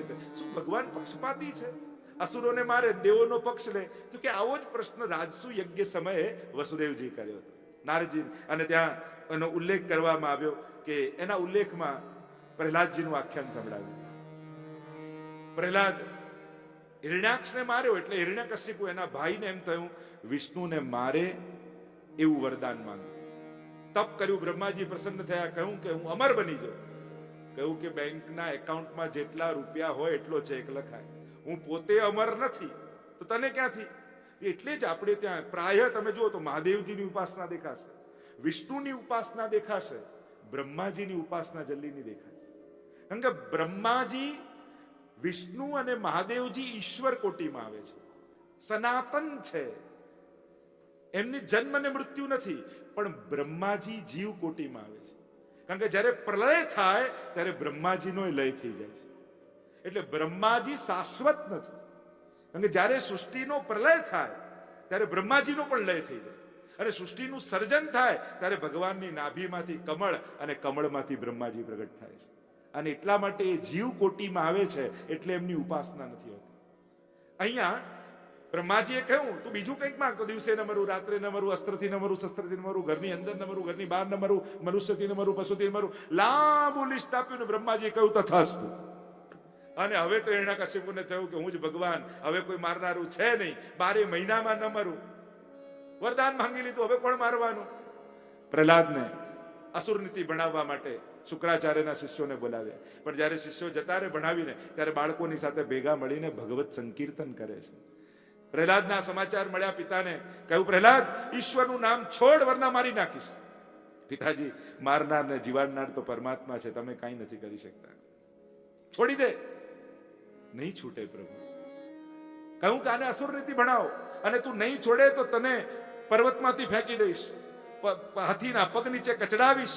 પક્ષે શું ભગવાન પક્ષપાતી છે? અસુરોને મારે, દેવોનો પક્ષ લે. તો કે આવો જ પ્રશ્ન રાજસુ યજ્ઞ સમયે વસુદેવજી કર્યો હતો. નારદજી, અને ત્યાં એનો ઉલ્લેખ કરવામાં આવ્યો કે એના ઉલ્લેખમાં પ્રહલાદજીનું આખ્યાન સંભળાવ્યું. પ્રહલાદ હિરણ્યાક્ષને માર્યો એટલે હિરણ્યકશ્યપુ એના ભાઈને એમ થયું, વિષ્ણુને મારે એવું વરદાન માંગ્યું તપ કર્યું, બ્રહ્માજી પ્રસન્ન થયા, કહ્યું કે હું અમર બની જાઉં. કહ્યું કે બેંકના એકાઉન્ટમાં જેટલા રૂપિયા હોય એટલો ચેક લખાય. હું પોતે અમર નથી, તો તને ક્યાંથી? એટલે જ આપણે ત્યાં, પ્રાય તમે જુઓ તો મહાદેવજીની ઉપાસના દેખાશે, વિષ્ણુની ઉપાસના દેખાશે, બ્રહ્માજીની ઉપાસના જલ્દી નહીં દેખાય. કારણ કે બ્રહ્માજી, વિષ્ણુ અને મહાદેવજી ઈશ્વર કોટીમાં આવે છે. સનાતન છે. એમની જન્મ ને મૃત્યુ નથી, પણ બ્રહ્માજી જીવ કોટીમાં આવે છે. કારણ કે જ્યારે પ્રલય થાય, ત્યારે બ્રહ્માજીનો લય થઈ જાય છે. એટલે બ્રહ્માજી શાશ્વત નથી. કારણ કે જ્યારે સૃષ્ટિનો પ્રલય થાય, ત્યારે બ્રહ્માજીનો પણ લય થઈ જાય. અને સૃષ્ટિનું સર્જન થાય, ત્યારે ભગવાનની નાભીમાંથી કમળ અને કમળમાંથી બ્રહ્માજી પ્રગટ થાય છે. અને એટલા માટે એ જીવ કોટીમાં આવે છે, એટલે એમની ઉપાસના નથી હોતી. અહીંયા બ્રહ્માજીએ કહ્યું, તું બીજું કંઈક માંગ. તો દિવસે ન મરું, રાત્રે ન મરું, અસ્ત્રથી ન મરું, શસ્ત્રથી ન મરું, ઘરની અંદર ન મરું, ઘરની બહાર ન મરું, મનુષ્યથી ન મરું, પશુથી ન મરું. લાંબુ લિસ્ટ આપ્યું ને બ્રહ્માજીએ કહ્યું, તથાસ્તુ. અને હવે તો એના કશ્યપુને થયું કે, હું જ ભગવાન, હવે કોઈ મારનારું છે નહીં, બારે મહિનામાં ન મરું. વરદાન માંગી લીધું, હવે કોણ મારવાનું? પ્રહલાદને અસુર નીતિ ભણાવવા માટે શુક્રાચાર્યના શિષ્યોને બોલાવ્યા. પણ જ્યારે શિષ્યો જતા રહે ભણાવીને, ત્યારે બાળકોની સાથે ભેગા મળીને ભગવત સંકીર્તન કરે છે. પ્રહલાદના સમાચાર મળ્યા પિતાને. કહ્યું, પ્રહલાદ, ઈશ્વરનું નામ છોડ, વરના મારી નાખીશ. પિતાજી, મારનાર ને જીવાડનાર તો પરમાત્મા છે, તમે કાંઈ નથી કરી શકતા. છોડી દે. નહીં છૂટે પ્રભુ. કહું કે આને અસુર રીતિ ભણાવો. અને તું નહીં છોડે તો તને પર્વતમાંથી ફેંકી દઈશ. હાથીના પગ નીચે કચડાવીશ.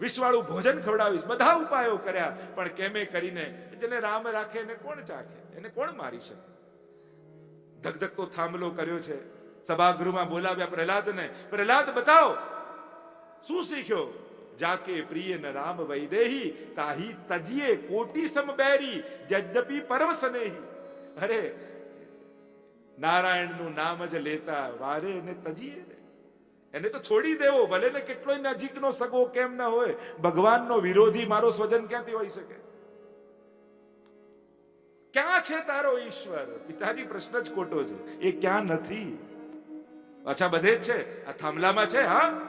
વિષવાળું ભોજન ખવડાવીશ. બધા ઉપાયો કર્યા. પણ કેમે કરીને? જેને રામ રાખે એને કોણ ચાખે? એને કોણ મારી શકે? ધગધગતો થાંભલો કર્યો છે. સભાગૃહમાં બોલાવ્યા પ્રહલાદને, પ્રહલાદ, બતાવો, શું શીખ્યો? જાકે પ્રિય ન રામ વૈદેહી, તાહી તજીએ કોટી સમ બેરી જદ્યપી પરમ સનેહી અરે, નારાયણનું નામ જ લેતા વારે ને તજીએ એને તો છોડી દેવો, ભલે ને કેટલોય નજીકનો સગો કેમ ન હોય. ભગવાનનો વિરોધી મારો સ્વજન ક્યાંથી હોઈ શકે? ક્યાં છે તારો ઈશ્વર? પિતાજી પ્રશ્ન જ ખોટો છે. એ ક્યાં નથી? અચ્છા બધે જ છે. આ થાંભલામાં છે, હા?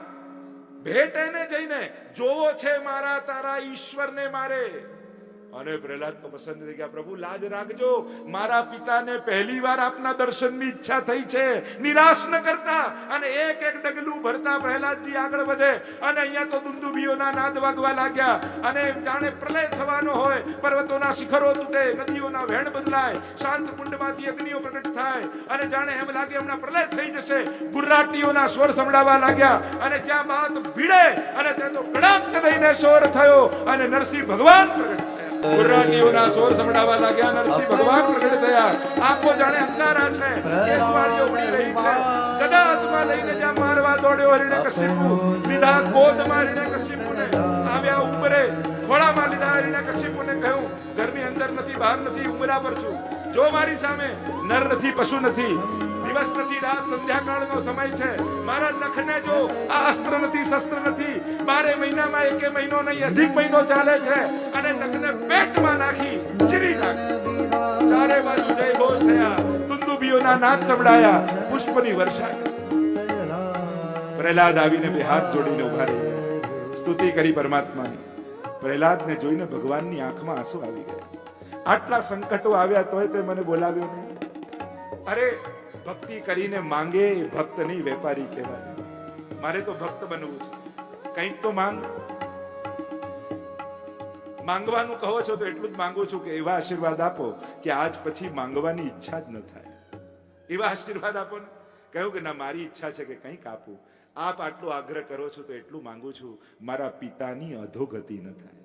ભેટ એને જઈને, જોવો છે મારા તારા ઈશ્વરને મારે. અને પ્રહલાદ તો પસંદ થઈ ગયા, પ્રભુ, લાજ રાખજો. મારા પિતાને પહેલી વાર આપના દર્શનની ઈચ્છા થઈ છે. નિરાશ ન કરતા. અને એક એક ડગલું ભરતા પ્રહલાદજી આગળ વધે. અને અહીંયા તો દુંદુભીઓના નાદ વાગવા લાગ્યા. અને જાણે પ્રલય થવાનો હોય, પર્વતોના શિખરો તૂટે, નદીઓના વહેણ બદલાય, શાંત કુંડમાંથી અગ્નિઓ પ્રગટ થાય. અને જાણે એમ લાગે હમણાં પ્રલય થઈ જશે. ગુર્રાટીઓના સ્વર સંભળાવા લાગ્યા. અને જ્યાં વાત ભીડે, અને ત્યાં તો કડાક થઈને સ્વર થયો. અને નરસિંહ ભગવાન પ્રગટ થયા ગુર્રાટીઓના સંભળાવા લાગ્યા નરસિંહ ભગવાન પ્રગટ થયા. આંખો જાણે અંધારા છે. કેસવાળીઓ ઉડી રહી છે. ગદા હાથમાં લઈને જ્યાં મારવા દોડ્યો હરિણકશિપુ લીધા ગોદમાં હરિણકશિપુને આવ્યા ઉપરે ખોળામાં લીધા હરિણકશિપુને કહ્યું ઘરની અંદર નથી બહાર નથી ઉંબરા પર છું. જો મારી સામે નર નથી પશુ નથી દિવસ નથી રાત સંધ્યાકાળનો સમય છે. મારા નખને જો આ અસ્ત્ર નથી, શસ્ત્ર નથી, બારે મહિનામાં એકે મહિનો નહીં, અધિક મહિનો ચાલે છે. અને નખને પેટમાં નાખી ચીરી નાખી. ચારે બાજુ જય ઘોષ થયા તુંદુબીઓના નાદ સંભળાયા પુષ્પની વર્ષા પ્રહલાદ આવીને બે હાથ જોડીને ઊભા રહી સ્તુતિ કરી પરમાત્માની. પ્રહલાદને જોઈને ભગવાનની આંખમાં આંસુ આવી ગયા. આટલા સંકટો આવ્યા તોય તે મને બોલાવ્યો નહીં. અરે ભક્તિ કરીને માંગે એ ભક્ત નહીં વેપારી કહેવાય. મારે તો ભક્ત બનવું છે. કંઈક તો માંગ. માંગવાનું કહો છો તો એટલું જ માંગુ છું કે એવા આશીર્વાદ આપો કે આજ પછી માંગવાની ઈચ્છા જ ન થાય. એવા આશીર્વાદ આપો ને. કહ્યું કે ના, મારી ઈચ્છા છે કે કંઈક આપું. આપ આટલો આગ્રહ કરો છો તો એટલું માંગુ છું, મારા પિતાની અધોગતિ ન થાય.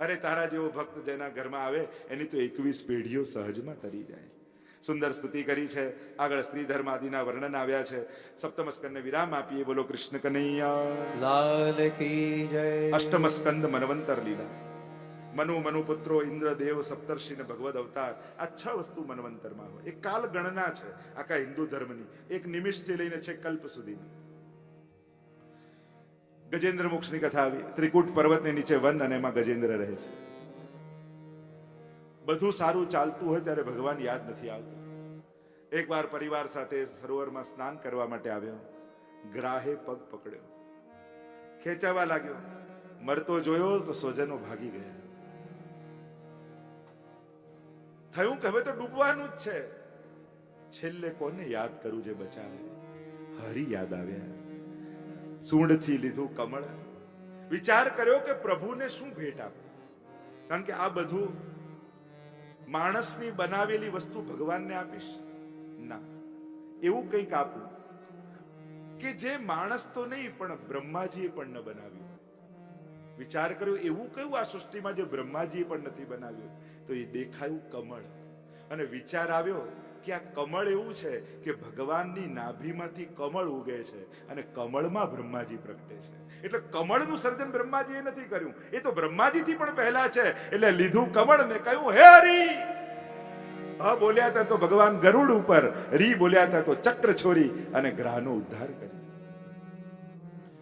અરે તારા જેવો ભક્ત જેના ઘરમાં આવે, એની તો એકવીસ પેઢીઓ સહજમાં તરી જાય. સુંદર સ્તુતિ કરી છે. આગળ સ્ત્રી ધર્મ આદિના વર્ણન આવ્યા છે. સપ્તમ સ્કંદને વિરામ આપીએ. બોલો કૃષ્ણ કનૈયા. લાલ કી જય. અષ્ટમ સ્કંદ મનવંતર લીલા. મનુ મનુપુત્રો ઇન્દ્ર દેવ સપ્તર્ષિ ને ભગવદ અવતાર. આ છ વસ્તુ મનવંતરમાં હોય. એક કાલ ગણના છે આખા હિન્દુ ધર્મની. એક નિમિષથી લઈને છે કલ્પ સુધીની. ગજેન્દ્ર મોક્ષની કથા આવી. ત્રિકૂટ પર્વતની નીચે વન અને એમાં ગજેન્દ્ર રહે છે. બધું સારું ચાલતું હોય ત્યારે ભગવાન યાદ નથી આવતું. એકવાર પરિવાર સાથે સરોવરમાં સ્નાન કરવા માટે આવ્યો. ગ્રાહે પગ પકડ્યો. ખેંચાવા લાગ્યો. મરતો જોયો તો સ્વજનો ભાગી ગયા. થયું કે હવે તો ડૂબવાનું જ છે. છેલ્લે કોને યાદ કરું જે બચાવે? હરી યાદ આવ્યા. સૂંઢથી લીધું કમળ. વિચાર કર્યો કે પ્રભુને શું ભેટ આપું? કારણ કે આ બધું માણસની બનાવેલી વસ્તુ ભગવાનને આપીશ? ના. એવું કંઈક આપું કે જે માણસ તો નહીં, પણ બ્રહ્માજીએ પણ ન બનાવ્યું. વિચાર કર્યો, એવું કયું આ સૃષ્ટિમાં જે બ્રહ્માજીએ પણ નથી બનાવ્યું? તો એ દેખાયું કમળ. અને વિચાર આવ્યો કે આ કમળ એવું છે કે ભગવાનની નાભીમાંથી કમળ ઉગે છે અને કમળમાં બ્રહ્માજી પ્રગટે છે. એટલે કમળનું સર્જન બ્રહ્માજીએ નથી કર્યું. એ તો બ્રહ્માજીથી પણ પહેલા છે. એટલે લીધું કમળ ને કહ્યું, હે હરી! હ બોલ્યા હતા તો ભગવાન ગરુડ ઉપર, રી બોલ્યા હતા તો ચક્ર છોરી અને ગ્રહનો ઉદ્ધાર કર્યો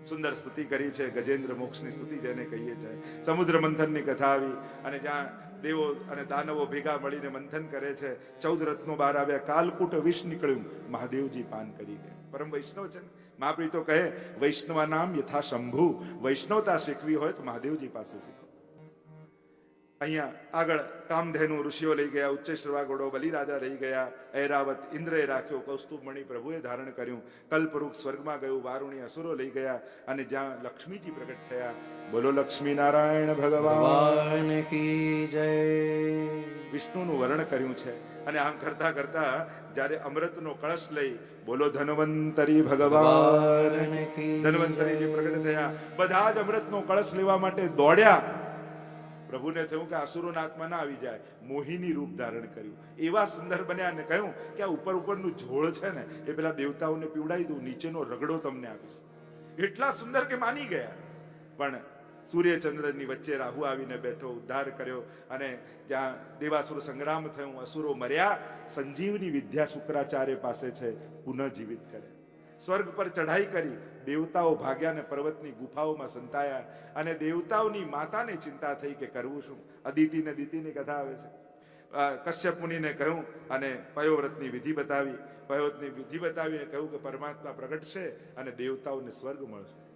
સુંદર સ્તુતિ કરી છે. ગજેન્દ્ર મોક્ષની સ્તુતિ જેને કહીએ છીએ. સમુદ્ર મંથનની કથા આવી અને જ્યાં દેવો અને દાનવો ભેગા મળીને મંથન કરે છે. ચૌદ રત્નો બહાર આવ્યા, કાલકૂટ વિષ નીકળ્યું. મહાદેવજી પાન કરી ગયા પરમ વૈષ્ણવ છે ને? મહાપ્રી તો કહે, વૈષ્ણવા નામ યથા શંભુ. વૈષ્ણવતા શીખવી હોય તો મહાદેવજી પાસે શીખો. અહીંયા આગળ કામધેનુ ઋષિઓ લઈ ગયા ઉચ્ચ શ્રવાગોડો બલિરાજા રહી ગયા ઐરાવત ઇન્દ્રએ રાખ્યો કૌસ્તુભ મણિ પ્રભુએ ધારણ કર્યું કલ્પરૂપ સ્વર્ગમાં ગયું વારુણી અસુરો લઈ ગયા અને જ્યાં લક્ષ્મીજી પ્રગટ થયા બોલો લક્ષ્મી નારાયણ ભગવાન કી જય. વિષ્ણુનું વર્ણન કર્યું છે અને આમ કરતા કરતા જ્યારે અમૃતનો કળશ લઈ બોલો ધનવંતરી ભગવાન. ધનવંતરીજી પ્રગટ થયા બધા જ અમૃતનો કળશ લેવા માટે દોડ્યા પ્રભુને થયું કે અસુરોના આત્મા ના આવી જાય. મોહિની રૂપ ધારણ કર્યું. એવા સુંદર બન્યા અને કહ્યું કે આ ઉપર ઉપરનું ઝોળ છે ને, એ પેલા દેવતાઓને પીવડાવી દઉં, નીચેનો રગડો તમને આપીશ. એટલા સુંદર કે માની ગયા. પણ સૂર્યચંદ્રની વચ્ચે રાહુ આવીને બેઠો, ઉદ્ધાર કર્યો અને ત્યાં દેવાસુર સંગ્રામ થયું, અસુરો મર્યા, સંજીવની વિદ્યા શુક્રાચાર્ય પાસે છે, પુનઃજીવિત કરે. સ્વર્ગ પર ચઢાઈ કરી દેવતાઓ ભાગ્યા ને પર્વતની ગુફાઓમાં સંતાયા અને દેવતાઓની માતાને ચિંતા થઈ કે કરવું શું? અદિતિ ને દિતિની કથા આવે છે. કશ્યપ મુનિને કહ્યું અને પયોવ્રતની વિધિ બતાવી. પયોવ્રતની વિધિ બતાવીને કહ્યું કે પરમાત્મા પ્રગટશે અને દેવતાઓને સ્વર્ગ મળશે.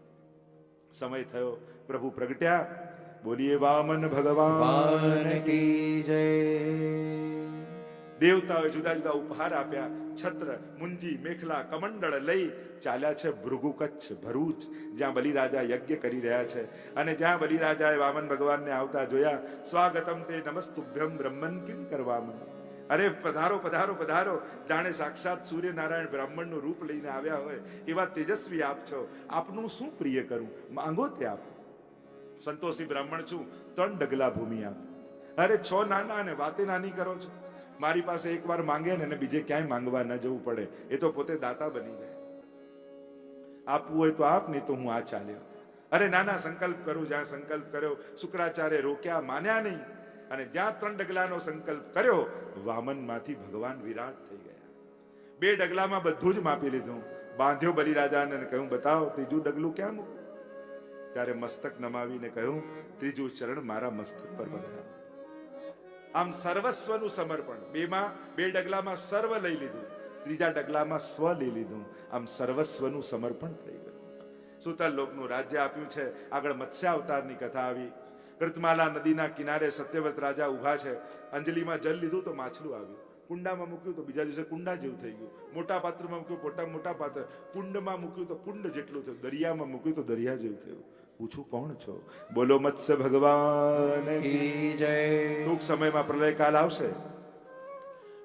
સમય થયો. પ્રભુ પ્રગટ્યા. બોલીએ વામન ભગવાન. ભગવાન કી જય. દેવતાઓએ જુદા જુદા ઉપહાર આપ્યા. છત્ર, મુંજી, મેખલા, કમંડળ લઈ ચાલ્યા છે ભૃગુ કચ્છ, ભરૂચ, જ્યાં બલિરાજા યજ્ઞ કરી રહ્યા છે. અને જ્યાં બલિરાજાએ વામન ભગવાનને આવતા જોયા, સ્વાગતમ તે નમસ્તુભ્યમ બ્રહ્મન કિમ કરવામાં? અરે, પધારો પધારો પધારો. જાણે સાક્ષાત સૂર્યનારાયણ બ્રાહ્મણનું રૂપ લઈને આવ્યા હોય એવા તેજસ્વી આપ છો. આપનું શું પ્રિય કરું? માંગો તે આપ. સંતોષી બ્રાહ્મણ છું, ત્રણ ડગલા ભૂમિ આપ. અરે, છો નાના અને વાતે નાની કરો છો. મારી પાસે એકવાર માંગે ને એને બીજે ક્યાંય માંગવા ન જવું પડે. એ તો પોતે દાતા બની જાય. આપવું હોય તો આપ, નહીં તો હું આ ચાલ્યો. અરે નાના, સંકલ્પ કરું, જ્યાં સંકલ્પ કર્યો, શુક્રાચાર્ય રોક્યા, માન્યા નહીં. અને જ્યાં ત્રણ ડગલાનો સંકલ્પ કર્યો, વામનમાંથી ભગવાન વિરાટ થઈ ગયા. બે ડગલામાં બધું જ માપી લીધું. બાંધ્યો બલિરાજાને અને કહ્યું, બતાવો, ત્રીજું ડગલું ક્યાં મૂકું ત્યારે મસ્તક નમાવીને કહ્યું, ત્રીજું ચરણ મારા મસ્તક પર પધરાવો આમ સર્વસ્વનું સમર્પણ. બેમાં, બે ડગલામાં સર્વ લઈ લીધું. ત્રીજા ડગલામાં સ્વ લઈ લીધું. આમ સર્વસ્વનું સમર્પણ થઈ ગયું. સુતલ લોકનું રાજ્ય આપ્યું છે. આગળ મત્સ્ય અવતારની કથા આવી. કૃતમાલા નદીના કિનારે સત્યવ્રત રાજા ઊભા છે. અંજલિમાં જલ લીધું તો માછલું આવ્યું. કુંડામાં મૂક્યું તો બીજા દિવસે કુંડા જેવું થઈ ગયું. મોટા પાત્રમાં મૂક્યું મોટા મોટા પાત્ર. કુંડમાં મૂક્યું તો કુંડ જેટલું થયું. દરિયામાં મૂક્યું તો દરિયા જેવું થયું. પૂછું કોણ છો? બોલો મત્સ્ય ભગવાન. ટૂંક સમયમાં પ્રલયકાલ આવશે.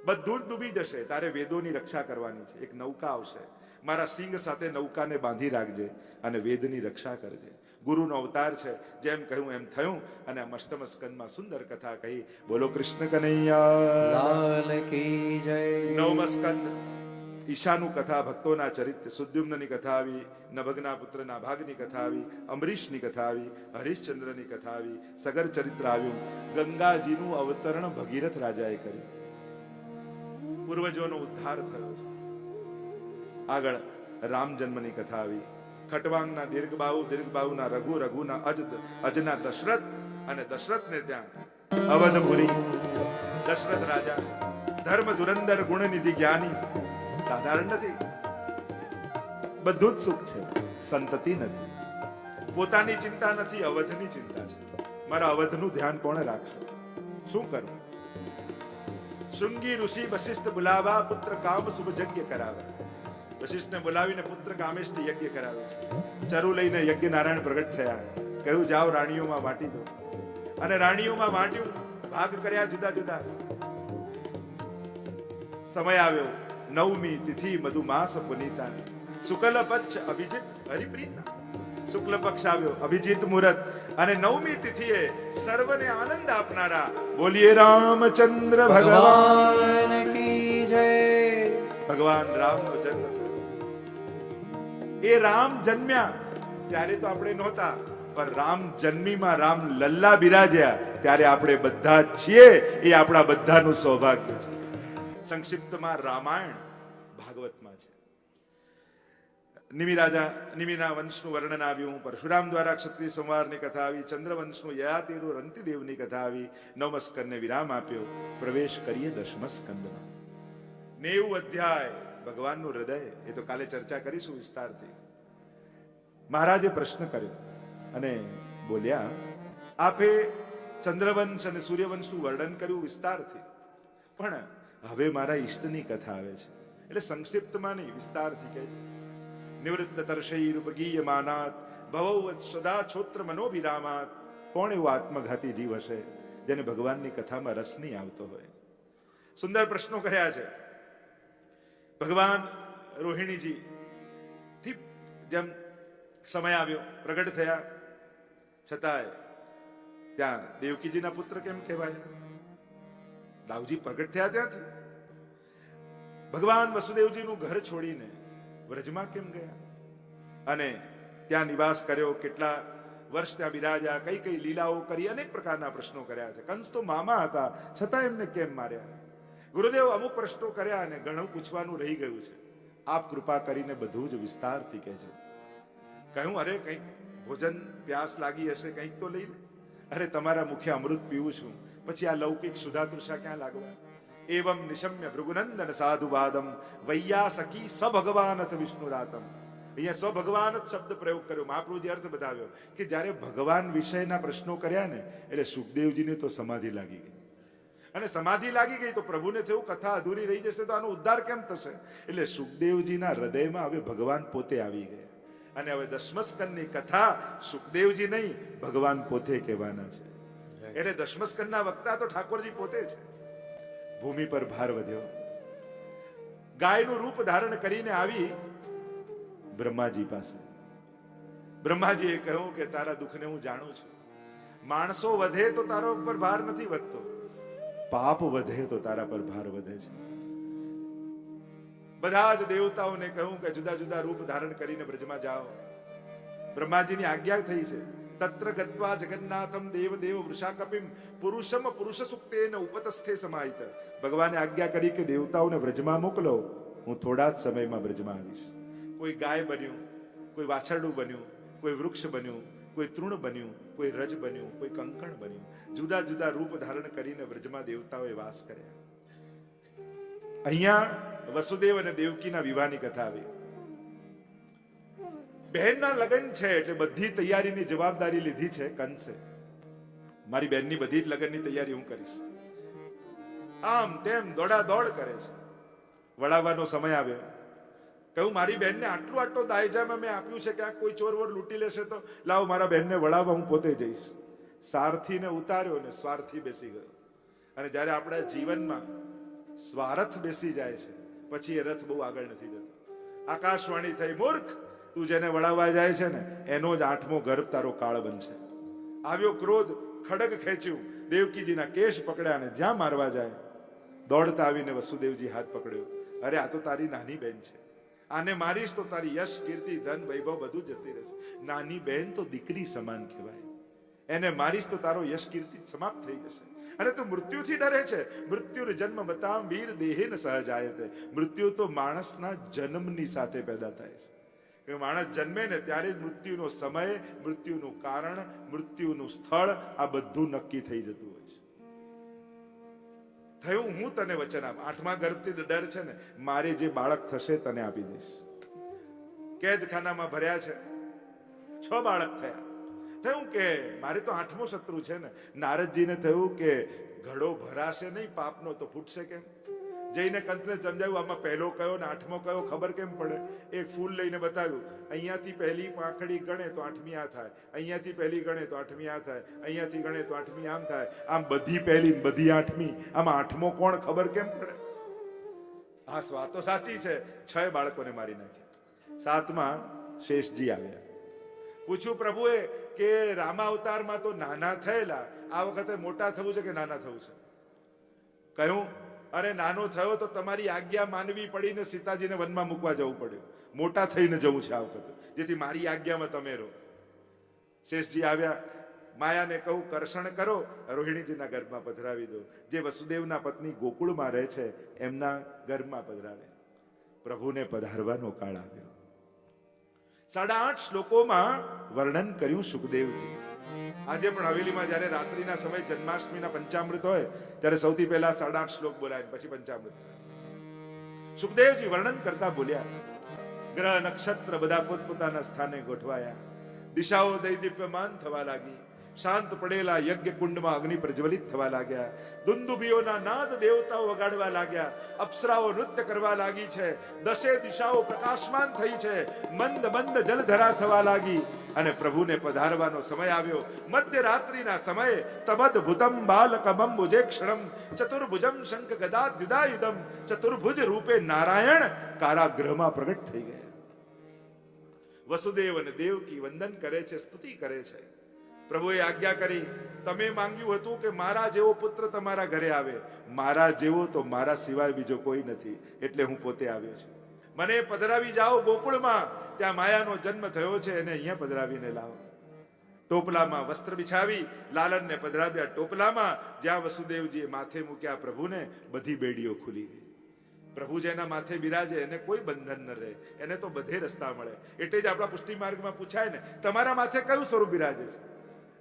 બધું જ ડૂબી જશે. તારે વેદોની રક્ષા કરવાની છે. એક નૌકા આવશે. મારા સિંહ સાથે નૌકાને બાંધી રાખજે અને વેદની રક્ષા કરજે. ગુરુનો અવતાર છે. જેમ કહ્યું એમ થયું. અને અષ્ટમ સ્કંદમાં સુંદર કથા કહી બોલો કૃષ્ણ કનૈયા. નવમ સ્કંદ ઈશાનું કથા ભક્તોના ચરિત્ર સુદ્યુમ્નની કથા આવી નભગના પુત્રના ભાગની કથા આવી અમરીશની કથા આવી હરિશ્ચંદ્રની કથા આવી સગર ચરિત્ર આવ્યું ગંગાજીનું અવતરણ ભગીરથ રાજાએ કર્યું પૂર્વજોનો ઉદ્ધાર થયો છે આગળ રામ જન્મની કથા આવી ખટવાંગના દીર્ઘબાહુ, દીર્ઘબાહુના રઘુ, રઘુના અજ અજના દશરથ અને દશરથને ત્યાં અવધપુરી દશરથ રાજા, ધર્મ ધુરંદર ગુણનિધિ જ્ઞાની સાધારણ નથી. બધું જ સુખ છે. સંતતિ નથી. પોતાની ચિંતા નથી, અવધની ચિંતા છે. મારા અવધનું ધ્યાન કોણ રાખશે? શું કરવું? શૃંગી ઋષિ વશિષ્ઠ બોલાવા પુત્ર કામ શુભ યજ્ઞ કરાવે. વશિષ્ઠને બોલાવીને પુત્ર કામેષ્ઠ યજ્ઞ કરાવે છે. ચરુ લઈને યજ્ઞ નારાયણ પ્રગટ થયા કહ્યું, જાઓ, રાણીઓમાં વાટી દો. અને રાણીઓમાં વાંટ્યું, ભાગ કર્યા જુદા જુદા. સમય આવ્યો. નવમી તિથિ મધુમાસ પુનીતા શુક્લ પક્ષ અભિજીત હરિપ્રીતા શુક્લ પક્ષ આવ્યો, અભિજીત મુહૂર્ત અને નવમી તિથિએ સર્વને આનંદ આપનારા બોલીએ રામચંદ્ર ભગવાન કી જય. ભગવાન રામનો જન્મ એ રામ જન્મ્યા ત્યારે તો આપણે નહોતા, પણ રામ જન્મીમાં રામ લલ્લા બિરાજ્યા ત્યારે આપણે બધા છીએ, એ આપણા બધાનું સૌભાગ્ય છે. સંક્ષિપ્તમાં રામાયણ ભાગવતમાં છે. નિમિ રાજા નિમિના વંશનું વર્ણન આવ્યું, પરશુરામ દ્વારા ક્ષત્રિય સંવારની કથા આવી, ચંદ્રવંશનું યયાતિરુ રંતિદેવની કથા આવી, નવમસ્કંદને વિરામ આપ્યો, પ્રવેશ કરીએ દશમ સ્કંદમાં નેવું અધ્યાય, ભગવાનનું હૃદય, એ તો કાલે ચર્ચા કરીશું વિસ્તારથી. મહારાજે પ્રશ્ન કર્યો અને બોલ્યા, આપે ચંદ્રવંશ અને સૂર્યવંશનું વર્ણન કર્યું વિસ્તારથી. પણ હવે મારા ઈષ્ટની કથા આવે છે. એટલે સંક્ષિપ્તમાં નહીં, વિસ્તારથી કહે નિવૃત્ત તર્શૈરુપગીયમાનાત, ભવવત સદા છોત્ર મનોભિરામાત. કોણ એવો આત્મઘાતી જીવ હશે જેને ભગવાનની કથામાં રસ નહીં આવતો હોય? સુંદર પ્રશ્નો કર્યા છે. ભગવાન રોહિણીજી, થી જેમ સમય આવ્યો, પ્રગટ થયા. છતાંય ત્યાં દેવકીજીના પુત્ર કેમ કહેવાય? દાઉજી પ્રગટ થયા ત્યાંથી. ભગવાન વસુદેવજીનું ઘર છોડીને વ્રજમાં કેમ ગયા? અને ત્યાં નિવાસ કર્યો, કેટલા વર્ષ ત્યાં બિરાજ્યા, કઈ કઈ લીલાઓ કરી, અનેક પ્રકારના પ્રશ્નો કર્યા છે. કંસ તો મામા હતા, છતાં એમને કેમ માર્યા? ગુરુદેવ અમુક પ્રશ્નો કર્યા અને ઘણું પૂછવાનું રહી ગયું છે. આપ કૃપા કરીને બધું જ વિસ્તારથી કહેજો. કહ્યું, અરે, કંઈક ભોજન પ્યાસ લાગી હશે, કંઈક તો લઈ લે. અરે, તમારા મુખે અમૃત પીવું છું. પછી આ લૌકિક સુધા તૃષા ક્યાં લાગવા? એવમ નિશમ્ય ભૃગુનંદન સાધુવાદમ, વૈયા સખી સ ભગવાન અથ વિષ્ણુરાતમ. અહીંયા સ ભગવાન જ શબ્દ પ્રયોગ કર્યો. મહાપ્રભુજી અર્થ બતાવ્યો કે જ્યારે ભગવાન વિષયના પ્રશ્નો કર્યા ને, એટલે સુખદેવજીને તો સમાધિ લાગી ગઈ. અને સમાધિ લાગી ગઈ તો પ્રભુને થયું કથા અધૂરી રહી જશે તો આનો ઉદ્ધાર કેમ થશે? એટલે સુખદેવજીના હૃદયમાં હવે ભગવાન પોતે આવી ગયા. અને હવે દસમસ્કનની કથા સુખદેવજી નહીં, ભગવાન પોતે કહેવાના છે. એટલે દશમસ્કંદના વક્તા તો ઠાકોરજી પોતે છે. ભૂમિ પર ભાર વધ્યો. ગાયનું રૂપ ધારણ કરીને આવી બ્રહ્માજી પાસે. બ્રહ્માજીએ કહ્યું કે તારા દુઃખને હું જાણું છું. માણસો વધે તો તારા ઉપર ભાર નથી વધતો. પાપ વધે તો તારા પર ભાર વધે છે. બધા જ દેવતાઓને કહ્યું કે જુદા જુદા રૂપ ધારણ કરીને બ્રજમાં જાઓ. બ્રહ્માજીની આજ્ઞા થઈ છે. તત્ર ગત્વા જગન્નાથમ દેવ દેવ વૃષાકપિમ પુરુષમ પુરુષ સુક્તેન ઉપતસ્થે સમાહિત ભગવાને આજ્ઞા કરી કે દેવતાઓને વ્રજમાં મોકલો હું થોડા જ સમયમાં વ્રજમાં આવીશ કોઈ ગાય બન્યું કોઈ વાછરડું બન્યું કોઈ વૃક્ષ બન્યું કોઈ તૃણ બન્યું કોઈ રજ બન્યું કોઈ કંકણ બન્યું જુદા જુદા રૂપ ધારણ કરીને વ્રજમાં દેવતાઓએ વાસ કર્યા અહીંયા વસુદેવ અને દેવકીના વિવાહની કથા આવી બહેનના લગ્ન છે એટલે બધી તૈયારીની જવાબદારી લીધી છે કંસે. મારી બહેનની બધી જ લગ્નની તૈયારી હું કરીશ. આમ તેમ દોડા દોડ કરે છે. વળાવવાનો સમય આવ્યો. કહ્યું, મારી બહેનને આટલું આટલો દાયજામાં મેં આપ્યું છે કે આ કોઈ ચોર વોર લૂંટી લેશે તો લાવ, મારા બહેનને વળાવવા હું પોતે જઈશ. સારથીને ઉતાર્યો અને સ્વાર્થી બેસી ગયો. અને જ્યારે આપણા જીવનમાં સ્વાર્થ બેસી જાય છે, પછી એ રથ બહુ આગળ નથી જતો. આકાશવાણી થઈ, મૂર્ખ! તું જેને વળાવવા જાય છે ને, એનો જ આઠમો ગર્ભ તારો કાળ બનશે. આવ્યો ક્રોધ ખડગ ખેંચ્યું. દેવકીજીના કેશ પકડ્યા અને જ્યાં મારવા જાય, દોડતા આવીને વસુદેવજી હાથ પકડ્યો. અરે, આ તો તારી નાની બેન છે. આને મારીશ તો તારી યશ, કીર્તિ, ધન, વૈભવ બધું જતી રહેશે. નાની બહેન તો દીકરી સમાન કહેવાય. એને મારીશ તો તારો યશ, કીર્તિ સમાપ્ત થઈ જશે. અને તું મૃત્યુથી ડરે છે. મૃત્યુ જન્મ બતામ વીર દેહે ન સહજ આયતે મૃત્યુ તો માણસના જન્મની સાથે પેદા થાય છે. કે માણસ જન્મે ને ત્યારે જ મૃત્યુનો સમય, મૃત્યુનું કારણ, મૃત્યુનું સ્થળ, આ બધું નક્કી થઈ જતું હોય છે. થયું, હું તને વચન આપ. આઠમા ગર્ભથી ડર છે ને. મારે જે બાળક થશે તને આપી દઈશ. કેદખાનામાં ભર્યા છે. છ બાળક થયા. થયું કે મારે તો આઠમો શત્રુ છે ને. નારદજીને થયું કે ઘડો ભરાશે નહીં, પાપનો તો ફૂટશે કેમ? જઈને કંતને સમજાવ્યું, આમાં પહેલો કયો ને આઠમો કયો ખબર કેમ પડે? એક ફૂલ લઈને બતાવ્યું, અહીંયાથી પહેલી પાંખડી ગણે તો આઠમી આ થાય, અહીંયાથી પહેલી ગણે તો આઠમી આ થાય, અહીંયાથી ગણે તો આઠમી આમ થાય, આમ બધી પહેલી બધી આઠમી, આમાં આઠમો કોણ ખબર કેમ પડે? હા વાત તો સાચી છે, છ બાળકોને મારી નાખ્યા. સાતમાં શેષજી આવ્યા. પૂછ્યું, પ્રભુએ, કે રામા અવતારમાં તો નાના થયેલા, આ વખતે મોટા થવું છે કે નાના થવું છે? કહ્યું અરે નાનો થયો તો તમારી આજ્ઞા માનવી પડીને સીતાજીને વનમાં મૂકવા જવું પડ્યું. મોટા થઈને જવું છે આ વખતે. જેથી મારી આજ્ઞામાં તમે રહો. શેષજી આવ્યા. માયાને કહું કર્ષણ કરો, રોહિણીજીના ગર્ભમાં પધરાવી દો. જે વસુદેવના પત્ની ગોકુળમાં રહે છે, એમના ગર્ભમાં પધરાવે. પ્રભુને પધારવાનો કાળ આવ્યો. સાડા આઠ શ્લોકોમાં વર્ણન કર્યું સુખદેવજી. આજે પણ હવેલીમાં જ્યારે રાત્રિના સમય જન્માષ્ટમીના પંચામૃત હોય, ત્યારે સૌથી પહેલા સાડા શ્લોક બોલાય પછી પંચામૃત. સુખદેવજી વર્ણન કરતા બોલ્યા, ગ્રહ નક્ષત્ર બધા પોતપોતાના સ્થાને ગોઠવાયા. દિશાઓ દૈદીપ્યમાન થવા લાગી. શાંત પડેલા યજ્ઞ કુંડમાં અગ્નિ પ્રજ્વલિત થવા લાગ્યા. દુંદુભીઓના નાદ દેવતાઓ વગાડવા લાગ્યા. અપ્સરાઓ નૃત્ય કરવા લાગી છે. દસે દિશાઓ પ્રકાશમાન થઈ છે. મંદ મંદ જલધરા થવા લાગી. અને પ્રભુને પધારવાનો સમય આવ્યો. મધ્યરાત્રિના સમયે તબદ ભૂતમ બાલકમમ ભુજેક્ષણમ ચતુર્ભુજમ શંખ ગદા દ્વિદાયુધમ ચતુર્ભુજ રૂપે નારાયણ કારાગ્રહમાં પ્રગટ થઈ ગયા. વસુદેવ અને દેવકી વંદન કરે છે, સ્તુતિ કરે છે. પ્રભુએ આજ્ઞા કરી, તમે માંગ્યું હતું કે મારા જેવો પુત્ર તમારા ઘરે આવે. મારા જેવો તો મારા સિવાય બીજો કોઈ નથી. એટલે હું પોતે આવ્યો છું. મને પધરાવી જાઓ ગોકુળમાં. ત્યાં માયાનો જન્મ થયો છે, એને અહીંયા પધરાવીને લાવો. ટોપલામાં વસ્ત્ર બિછાવી, લાલનને પધરાવ્યા ટોપલામાં, જ્યાં વસુદેવજીએ માથે મૂક્યા પ્રભુને, બધી બેડીઓ ખુલી ગઈ. પ્રભુ જેના માથે બિરાજે, એને કોઈ બંધન ન રહે, એને તો બધે રસ્તા મળે. એટલે જ આપણા પુષ્ટિ માર્ગમાં પૂછાય ને, તમારા માથે કયું સ્વરૂપ બિરાજે છે?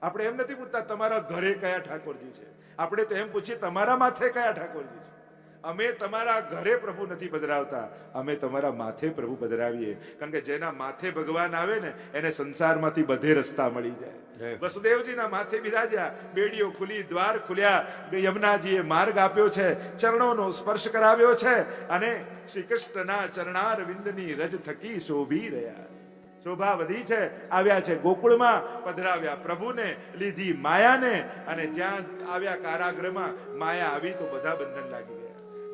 આપણે એમ નથી પૂછતા તમારા ઘરે કયા ઠાકોરજી છે. આપણે તો એમ પૂછીએ, તમારા માથે કયા ઠાકોરજી છે? અમે તમારા ઘરે પ્રભુ નથી પધરાવતા. અમે તમારા માથે પ્રભુ પધરાવીએ. કારણ કે જેના માથે ભગવાન આવે ને એને સંસારમાંથી બધે રસ્તા મળી જાય. વસુદેવજીના માથે બિરાજ્યા. બેડીઓ ખુલી દ્વાર ખુલ્યા. યમુનાજીએ માર્ગ આપ્યો છે ચરણોનો સ્પર્શ કરાવ્યો છે અને શ્રી કૃષ્ણના ચરણાર વિંદની રજ થકી શોભી રહ્યા. શોભા વધી છે આવ્યા છે ગોકુળમાં પધરાવ્યા પ્રભુને લીધી માયાને અને જ્યાં આવ્યા કારાગૃહમાં માયા આવી તો બધા બંધન લાગી ગયા.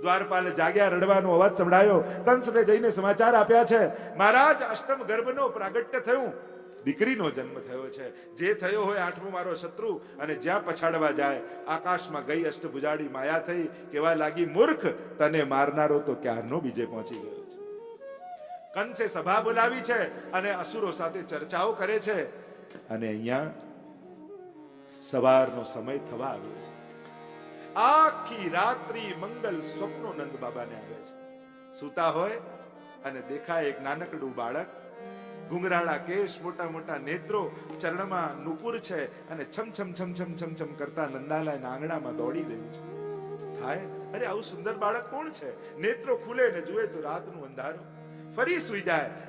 દ્વારપાલ જાગ્યા રડવાનો અવાજ સંભળાયો. કંસને જઈને સમાચાર આપ્યા છે, મહારાજ, અષ્ટમ ગર્ભનો પ્રાગટ્ય થયું. દીકરીનો જન્મ થયો છે. જે થયો હોય આઠમો મારો શત્રુ અને જ્યાં પછાડવા જાય. આકાશમાં ગઈ અષ્ટભુજાડી માયા થઈ. કેવા લાગી, મૂર્ખ, તને મારનારો તો ક્યારનો બીજે પહોંચી ગયો છે? કંસે સભા બોલાવી છે અને અસુરો સાથે ચર્ચાઓ કરે છે. અને અહીંયા સવારનો સમય થવા આવ્યો છે. આખી રાત્રિ મંગલ સ્વપ્નો નંદ બાબાને આવે છે. સૂતા હોય અને દેખાય એક નાનકડું બાળક. ઘુંઘરાળા કેશ, મોટા મોટા નેત્રો, ચરણમાં નુપુર છે અને છમ છમ છમ છમ છમ છમ કરતા નંદાલાયના આંગણામાં દોડી રહ્યું છે. થાય? અરે, આવું સુંદર બાળક કોણ છે? નેત્રો ખુલે ને જુએ તો રાતનું અંધારું. ફરી સુઈ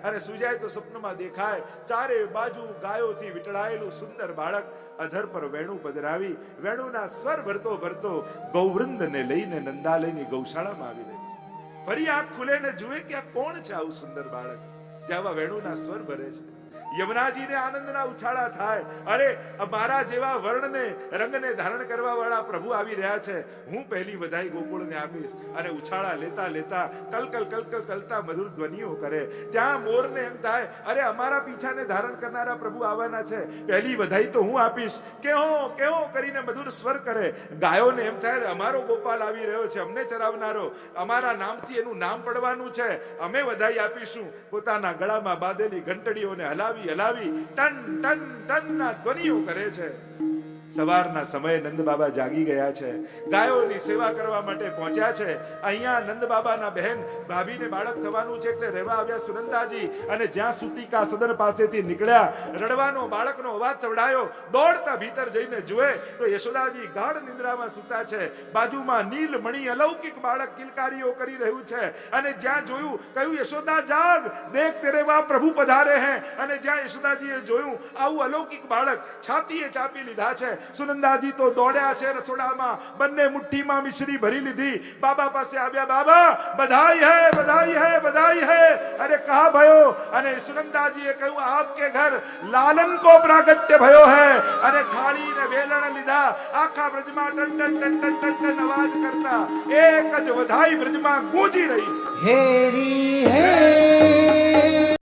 અને સુઈજાય તો સ્વપ્નમાં દેખાય. ચારે બાજુ ગાયોથી વિટળાયેલું સુંદર બાળક અધર પર વેણું પધરાવી, વેણુના સ્વર ભરતો ભરતો ગૌવૃંદને લઈને નંદાલયની ગૌશાળામાં આવી રહ્યું છે. ફરી આંખ ખુલે ને જુએ કે આ કોણ છે આવું સુંદર બાળક? જે આવા વેણુના સ્વર ભરે છે. યમુનાજીને આનંદના ઉછાળા થાય. અરે મારા જેવા વર્ણને, રંગને ધારણ કરવા વાળા પ્રભુ આવી રહ્યા છે. હું પહેલી વધાઈ ગોકુળને આપીશ અને ઉછાળા લેતા લેતા કલકલ કલકલ કલતા મધુર ધ્વનિઓ કરે. ત્યાં મોરને એમ થાય, અરે, અમારા પીછાને ધારણ કરનારા પ્રભુ આવવાના છે. પહેલી વધાઈ તો હું આપીશ. કેહો કેહો કરીને મધુર સ્વર કરે. ગાયોને એમ થાય, અમારો ગોપાલ આવી રહ્યો છે, અમને ચરાવનારો. અમારા નામથી એનું નામ પડવાનું છે. અમે વધાઈ આપીશું. પોતાના ગળામાં બાંધેલી ઘંટડીઓને હલાવી હલાવી ટન ટન ટન ના ધ્વનિઓ કરે છે. સવારના સમયે નંદ બાબા જાગી ગયા છે. ગાયોની સેવા કરવા માટે પહોંચ્યા છે. અહીંયા નંદ બાબાના બહેન ભાભીને બાળક થવાનું છે એટલે રહેવા આવ્યા સુનંદાજી અને જ્યાં સુતિકા સદન પાસેથી નીકળ્યા, રડવાનો બાળકનો અવાજ સંભળાયો દોડતા ભીતર જઈને જુએ તો યશોદાજી ગાઢ નિંદ્રામાં સૂતા છે. બાજુમાં નીલ મણી અલૌકિક બાળક કિલકારીઓ કરી રહ્યું છે અને જ્યાં જોયું, કહ્યું, યશોદા, જાગ! દેખ, તેરે વા પ્રભુ પધારે હે. અને જ્યાં યશોદાજીએ જોયું, આવું અલૌકિક બાળક છાતીએ ચાપી લીધા છે. સુનંદાજી તો દોડ્યા છે રસોડામાં. બંને મુઠ્ઠીમાં મિશ્રી ભરી લીધી. બાબા પાસે આવ્યા, બાબા બધાઈ હે બધાઈ હે બધાઈ હે. અરે કહા ભયો? અને સુનંદાજીએ કહ્યું, આપકે ઘર લાલન કો પ્રાગટ્ય ભયો હે. અને થાળી ને વેલણ લીધા. આખા બ્રજમાં ટન ટન ટન ટન ટન ટન અવાજ કરતા એક જ વધાઈ બ્રજમાં ગૂંજી રહી છે. હેરી હે